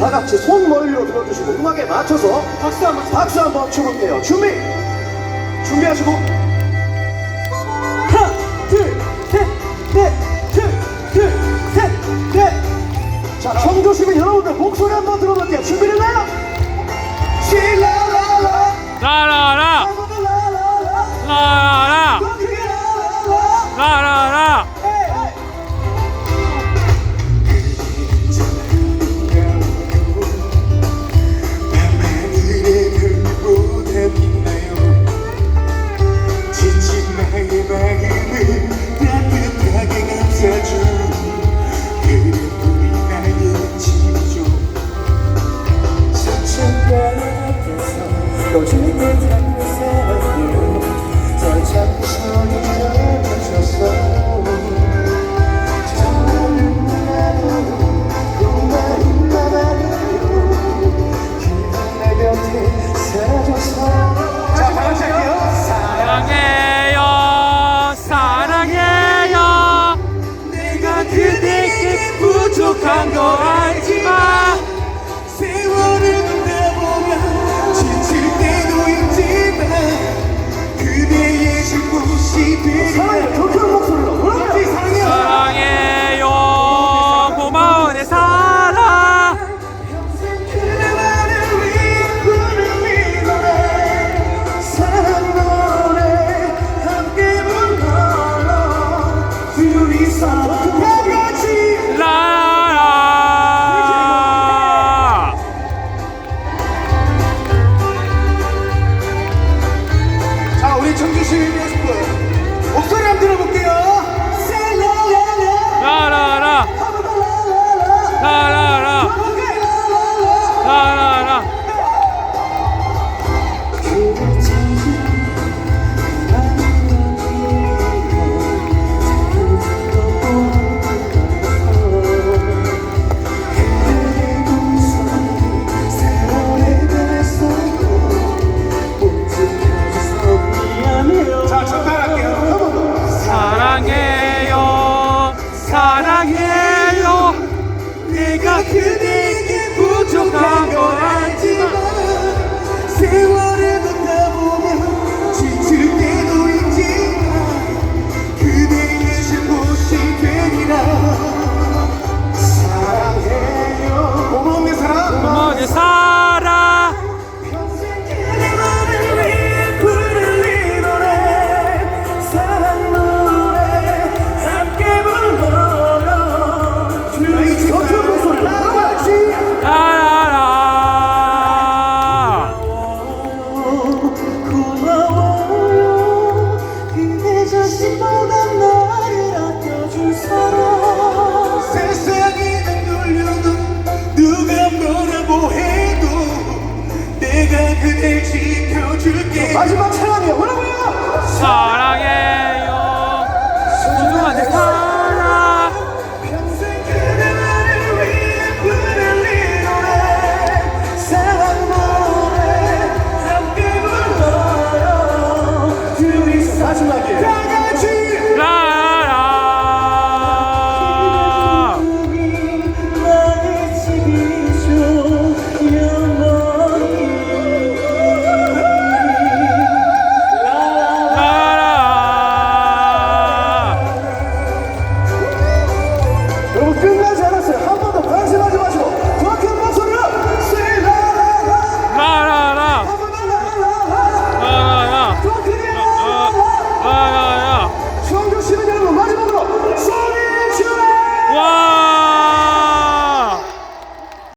다 같이 손 멀리로 들어주시고 음악에 맞춰서 박수 한번 박수 한번 쳐볼게요. 준비! 준비하시고. Vamos, 사랑해요. 내가 그대 마지막